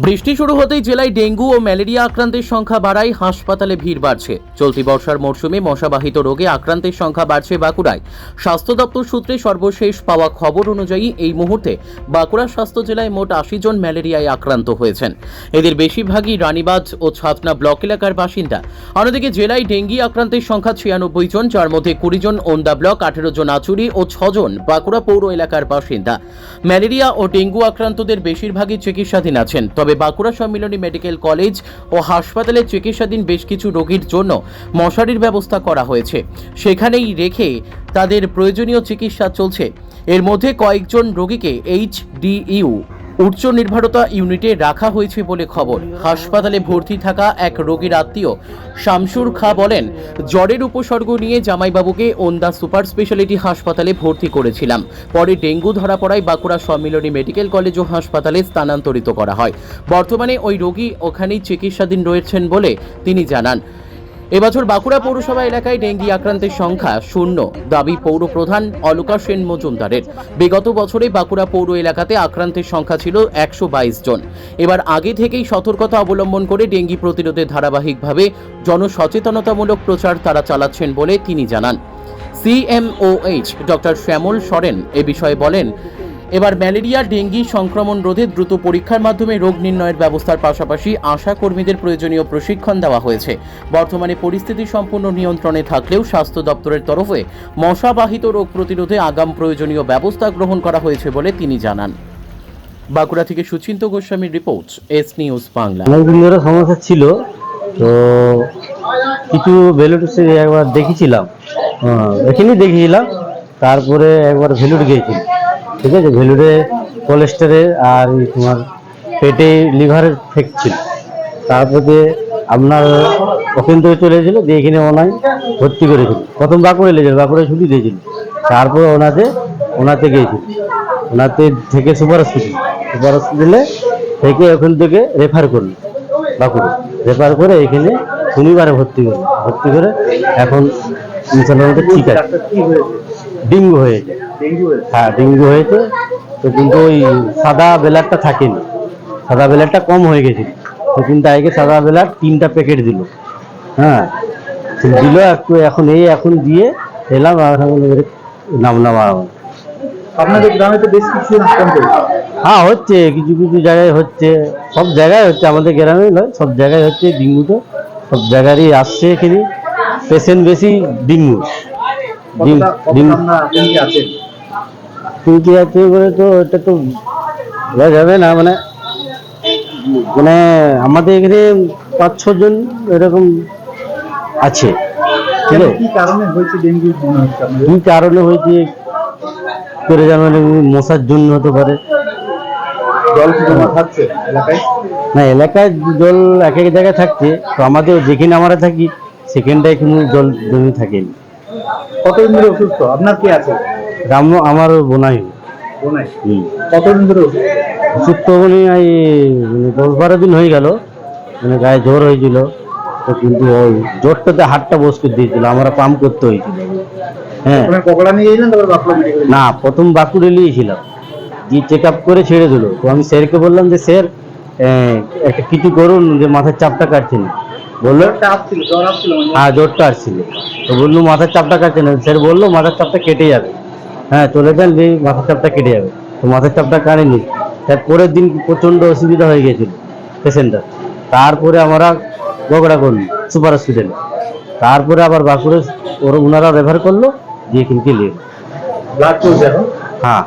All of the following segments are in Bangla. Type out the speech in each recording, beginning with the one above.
বৃষ্টি শুরু হতেই জেলায় ডেঙ্গু ও ম্যালেরিয়া আক্রান্তের সংখ্যা বাড়ায়, হাসপাতালে ভিড় বাড়ছে। চলতি বর্ষার মরশুমে মশাবাহিত রোগে আক্রান্তের সংখ্যা বাড়ছে বাঁকুড়ায়। স্বাস্থ্য দপ্তর সূত্রে সর্বশেষ পাওয়া খবর অনুযায়ী এই মুহূর্তে বাঁকুড়া স্বাস্থ্য জেলায় মোট আশি জন ম্যালেরিয়ায় আক্রান্ত হয়েছেন। এদের বেশিরভাগই রানীবাজ ও ছাতনা ব্লক এলাকার বাসিন্দা। অন্যদিকে জেলায় ডেঙ্গি আক্রান্তের সংখ্যা ছিয়ানব্বই জন, যার মধ্যে কুড়ি জন ওন্দা ব্লক, আঠেরো জন আচুরি ও ছজন বাঁকুড়া পৌর এলাকার বাসিন্দা। ম্যালেরিয়া ও ডেঙ্গু আক্রান্তদের বেশিরভাগই চিকিৎসাধীন আছেন। তবে বাঁকুড়া সম্মিলনী মেডিকেল কলেজ ও হাসপাতালে চিকিৎসাধীন বেশ কিছু রোগীর জন্য মশারির ব্যবস্থা করা হয়েছে। সেখানেই রেখে তাদের প্রয়োজনীয় চিকিৎসা চলছে। এর মধ্যে কয়েকজন রোগীকে এইচ ডিইউ উচ্চ নির্ভরতা ইউনিটে রাখা হয়েছে বলে খবর। হাসপাতালে ভর্তি থাকা এক রোগীর আত্মীয় শামসুর খা বলেন, জ্বরের উপসর্গ নিয়ে জামাইবাবুকে ওন্দা সুপার স্পেশালিটি হাসপাতালে ভর্তি করেছিলাম। পরে ডেঙ্গু ধরা পড়ায় বাঁকুড়া সম্মিলনী মেডিকেল কলেজ ও হাসপাতালে স্থানান্তরিত করা হয়। বর্তমানে ওই রোগী ওখানেই চিকিৎসাধীন রয়েছেন বলে তিনি জানান। এবছর বাঁকুড়া পৌরসভা এলাকায় ডেঙ্গি আক্রান্তের সংখ্যা শূন্য, দাবি পৌর প্রধান অলকা সেন মজুমদারের। বিগত বছরে বাঁকুড়া পৌর এলাকাতে আক্রান্তের সংখ্যা ছিল একশো বাইশ জন। এবার আগে থেকেই সতর্কতা অবলম্বন করে ডেঙ্গি প্রতিরোধে ধারাবাহিকভাবে জনসচেতনতামূলক প্রচার তারা চালাচ্ছেন বলে তিনি জানান। সিএমওএইচ ডক্টর শ্যামল সরেন এ বিষয়ে বলেন এবার ম্যালেরিয়া ডেঙ্গি সংক্রমণ রোধে দ্রুত পরীক্ষার মাধ্যমে রোগ নির্ণয়ের ব্যবস্থার পাশাপাশি আশা কর্মীদের প্রয়োজনীয় প্রশিক্ষণ দেওয়া হয়েছে। বর্তমানে পরিস্থিতি সম্পূর্ণ নিয়ন্ত্রণে থাকলেও স্বাস্থ্য দপ্তরের তরফে মশাবাহিত রোগ প্রতিরোধে আগাম প্রয়োজনীয় ব্যবস্থা গ্রহণ করা হয়েছে বলে তিনি জানান। বাঁকুড়া থেকে সুচিন্ত গোস্বামীর রিপোর্ট এস নিউজ বাংলা। সমস্যা ছিল তো কিছু ভ্যালুটে একবার দেখেছিলাম। হ্যাঁ, এখানেই দেখিয়েছিলাম তারপরে একবার ভ্যালুট গিয়েছিল। ঠিক আছে? ভ্যালুটে কোলেস্টারে আর তোমার পেটে লিভারের ফেক্ট ছিল। তারপরে আপনার ওখান থেকে চলে এসেছিল, দিয়ে এখানে ওনায় ভর্তি করেছিল প্রথম বাঁকুড়ে লেগেছিল বাঁকুড়ে ছুটি দিয়েছিল। তারপরে ওনাতে ওনাতে গিয়েছিল। ওনাতে থেকে সুপার হসপিটাল সুপার হসপিটালে থেকে ওখান থেকে রেফার করল বাঁকুড়ে। রেফার করে এখানে শনিবারে ভর্তি করল। ভর্তি করে এখন ইনশাল্লাহ ঠিক আছে। ডেঙ্গু হয়েছে হ্যাঁ ডেঙ্গু হয়েছে। তো কিন্তু ওই সাদা বেলারটা থাকেনি। সাদা বেলারটা কম হয়ে গেছিল তো কিন্তু আগে সাদা বেলার তিনটা প্যাকেট দিল। হ্যাঁ দিল একটু এখন এই এখন দিয়ে এলাম আর নামলাম আর আপনাদের গ্রামে তো বেশ কিছু হ্যাঁ হচ্ছে কিছু কিছু জায়গায় হচ্ছে সব জায়গায় হচ্ছে আমাদের গ্রামে নয় সব জায়গায় হচ্ছে ডেঙ্গু তো সব জায়গারই আসছে এখানে। পেশেন্ট বেশি ডেঙ্গু। কিন্তু আছে? বলে তো এটা তো বলা যাবে না মানে মানে আমাদের এখানে পাঁচ ছজন এরকম আছে। ঠিক আছে কি কারণে হয়েছে ডেঙ্গু মনে হচ্ছে আপনাদের? কি কারণে হয়েছে? করে জানবেন মশার জন্য হতে পারে। জল কি জমা থাকছে এলাকায়? না এলাকায় জল এক এক জায়গায় থাকছে। তো আমাদের যেখানে আমরা থাকি সেখানটায় কোনো জল জমি থাকেনি। কতদিন ধরে অসুস্থ? আপনার কি আছে? আমার বোনাই। বোনাই। কতদিন ধরে অসুস্থ? মানে এই দশ বারো দিন হয়ে গেল। মানে গায়ে জ্বর হয়েছিল। তো কিন্তু ওই জ্বরটাতে হাতটা বস করে দিয়েছিল। আমরা পাম্প করতে হয়েছিল। হ্যাঁ। না প্রথম বাঁকুড়ে নিয়েছিলাম। দিয়ে চেক আপ করে ছেড়ে দিল। তো আমি স্যারকে বললাম যে স্যার একটা কিছু করুন যে মাথার চাপটা কাটছে না। বলল? মানে? হ্যাঁ জ্বরটা আসছিল। তো বলল মাথার চাপটা কাটছে না। স্যার বলল মাথার চাপটা কেটে যাবে। হ্যাঁ চলে যান যে মাথার চাপটা কেটে যাবে। তো মাথার চাপটা কাটেনি। তার পরের দিন প্রচণ্ড অসুবিধা হয়ে গেছিল পেশেন্টটার তারপরে আমরা বগড়া করলি সুপার হসপিটালে। তারপরে আবার বাঁকুড়ে ওরা ওনারা রেফার করল দিয়ে কিন্তু এলো। ব্লাড চলছে এখন? হ্যাঁ।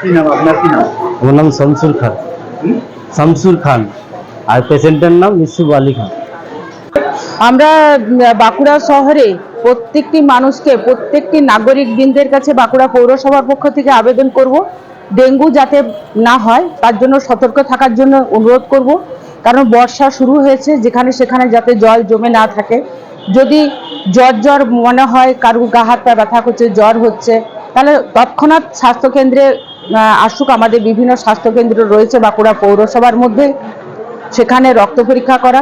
কি নাম আপনার কি নাম? আমার নাম শামসুর খান। শামসুল খান। আর পেশেন্টের নাম ইসুফ আলী খান। আমরা বাঁকুড়া শহরে প্রত্যেকটি মানুষকে, প্রত্যেকটি নাগরিক বৃন্দের কাছে বাঁকুড়া পৌরসভার পক্ষ থেকে আবেদন করব। ডেঙ্গু যাতে না হয়, তার জন্য সতর্ক থাকার জন্য অনুরোধ করব। কারণ বর্ষা শুরু হয়েছে, যেখানে সেখানে যাতে জল জমে না থাকে। যদি জ্বর জ্বর মনে হয় কারুর গা হাত পা ব্যথা করছে, জ্বর হচ্ছে, তাহলে তৎক্ষণাৎ স্বাস্থ্যকেন্দ্রে আসুক। আমাদের বিভিন্ন স্বাস্থ্যকেন্দ্র রয়েছে বাঁকুড়া পৌরসভার মধ্যে। সেখানে রক্ত পরীক্ষা করা।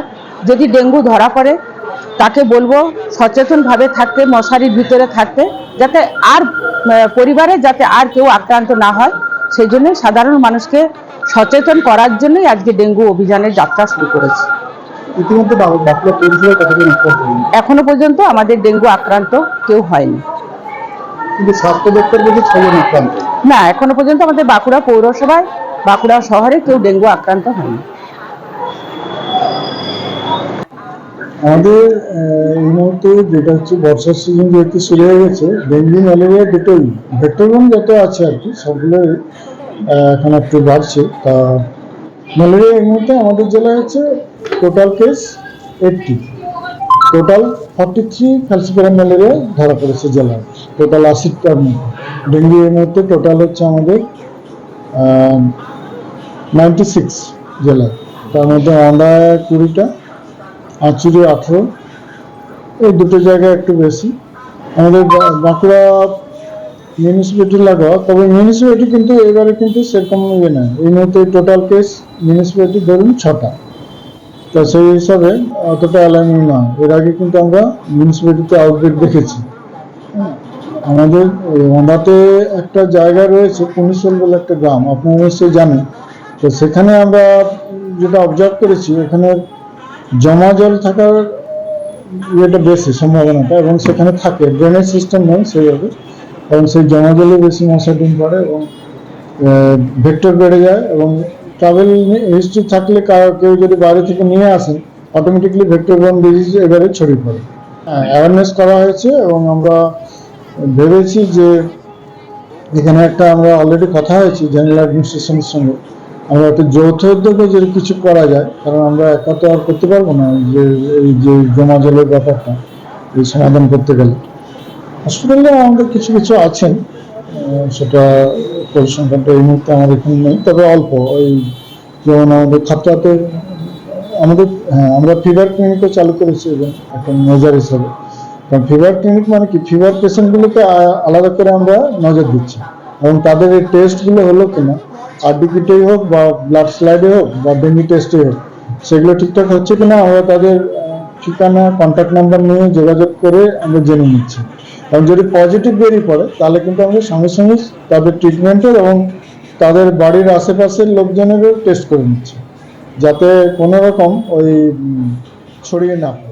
যদি ডেঙ্গু ধরা পড়ে তাকে বলব সচেতনভাবে থাকতে মশারির ভিতরে থাকতে যাতে আর পরিবারে যাতে আর কেউ আক্রান্ত না হয়। সেই জন্য সাধারণ মানুষকে সচেতন করার জন্যই আজকে ডেঙ্গু অভিযানের যাত্রা শুরু করেছে। ইতিমধ্যে এখনও পর্যন্ত আমাদের ডেঙ্গু আক্রান্ত কেউ হয়নি। কিন্তু স্বাস্থ্য দপ্তর বলছে ছজন আক্রান্ত। না এখনও পর্যন্ত আমাদের বাঁকুড়া পৌরসভায় বাঁকুড়া শহরে কেউ ডেঙ্গু আক্রান্ত হয়নি। আমাদের এই মুহূর্তে যেটা হচ্ছে বর্ষার সিজন যেহেতু শুরু হয়ে গেছে, ডেঙ্গু ম্যালেরিয়া দুটোই ভেক্টরবন যত আছে আর কি, সবগুলোই এখন একটু বাড়ছে। তা ম্যালেরিয়া এই মুহূর্তে আমাদের জেলায় হচ্ছে total case eighty total forty three falciparum malaria ধরা পড়েছে জেলায়। টোটাল আশিটার মধ্যে ডেঙ্গু এই মুহূর্তে টোটাল হচ্ছে আমাদের নাইনটি সিক্স জেলায়। তার মধ্যে আন্দায় কুড়িটা আঁচুরি আঠেরো। এই দুটো জায়গায় একটু বেশি। আমাদের বাঁকুড়া মিউনিসিপ্যালিটি লাগোয়া, তবে মিউনিসিপ্যালিটি কিন্তু এবারে কিন্তু সেরকম ইয়ে নয় এই মুহূর্তে টোটাল কেস মিউনিসিপ্যালিটি ধরুন ছটা। তো সেই হিসাবে অতটা অ্যালার্মিং না এর আগে কিন্তু আমরা মিউনিসিপ্যালিটিতে আউটব্রেক দেখেছি। আমাদের ওঁদাতে একটা জায়গা রয়েছে পুনিশল বলে একটা গ্রাম। আপনারা নিশ্চয়ই জানেন। তো সেখানে আমরা যেটা অবজার্ভ করেছি, এখানে জমা জল থাকার ইয়েটা বেশি সম্ভাবনাটা এবং সেখানে থাকে। ড্রেনেজ সিস্টেম নেই সেইভাবে। এবং সেই জমা জলে বেশি মশা ডিম পড়ে এবং ভেক্টর বেড়ে যায় এবং ট্রাভেল হিস্ট্রি থাকলে কেউ যদি বাইরে থেকে নিয়ে আসেন অটোমেটিকলি ভেক্টর বন ডিজিজ এবারে ছড়িয়ে পড়ে। হ্যাঁ অ্যাওয়ারনেস করা হয়েছে এবং আমরা ভেবেছি যে, এখানে একটা আমরা অলরেডি কথা হয়েছি জেনারেল অ্যাডমিনিস্ট্রেশনের সঙ্গে। আমরা একটা যৌথ উদ্যোগে যদি কিছু করা যায় কারণ আমরা একা তো আর করতে পারব না যে, এই যে জমা জলের ব্যাপারটা, এই সমাধান করতে গেলে। হসপিটালে আমাদের কিছু কিছু আছেন সেটা পরিসংখ্যানটা এই মুহূর্তে আমার এখানে নেই, তবে অল্প। ওই যেমন আমাদের খাতড়াতে আমাদের হ্যাঁ আমরা ফিভার ক্লিনিকও চালু করেছি এবং এখন মেজার হিসাবে। কারণ ফিভার ক্লিনিক মানে কি? ফিভার পেশেন্টগুলোকে আলাদা করে আমরা নজর দিচ্ছি। এবং তাদের এই টেস্টগুলো হলো কিনা আরডিপিটেই হোক বা ব্লাড স্লাইডে হোক বা ডেঙ্গি টেস্টে হোক, সেগুলো ঠিকঠাক হচ্ছে কিনা আমরা তাদের ঠিকানা কন্ট্যাক্ট নাম্বার নিয়ে যোগাযোগ করে আমরা জেনে নিচ্ছি। এবং যদি পজিটিভ বেরিয়ে পড়ে, তাহলে কিন্তু আমরা সঙ্গে সঙ্গে তাদের ট্রিটমেন্টের এবং তাদের বাড়ির আশেপাশের লোকজনেরও টেস্ট করে নিচ্ছি। যাতে কোনো রকম ওই ছড়িয়ে না পড়ে।